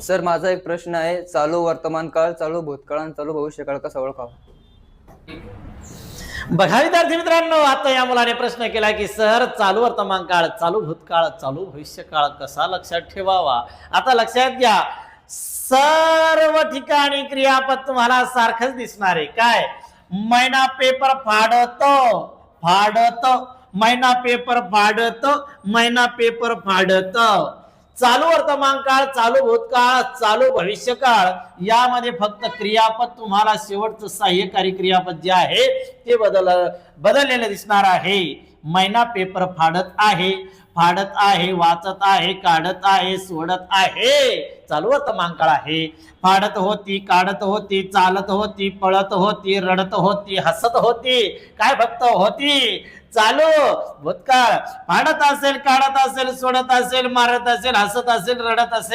Sir माझा एक प्रश्न आहे चालू वर्तमान काळ चालू भूतकाळ आणि चालू भविष्यकाळ कसा ओळखावा बघा विद्यार्थी मित्रांनो आता या मुलाने प्रश्न केला की सर चालू वर्तमान काळ चालू भूतकाळ चालू भविष्यकाळ कसा लक्षात ठेवावा? आता लक्षात घ्या सर्व ठिकाणी क्रियापद तुम्हाला सारखंच दिसणार आहे. काय? मैना पेपर फाडतो फाडतो. मैना पेपर फाडतो मैना पेपर फाडतो. चालू वर्तमान काळ चालू भूतकाळ चालू भविष्यकाळ यामध्ये फक्त क्रियापद तुम्हाला शेवटचं सहाय्यकारी क्रियापद जे आहे ते बदल बदललेलं दिसणार आहे. मैना पेपर फाडत आहे फाडत आहे वाचत आहे काढत आहे सोडत आहे. चालू मांकळ आहे. फाडत होती काढत होती चालत होती पळत होती रडत होती हसत होती. काय भक्त होती? चालू. भूतकाळ. फाडत असेल काढत असेल सोडत असेल मारत असेल हसत असेल रडत असेल.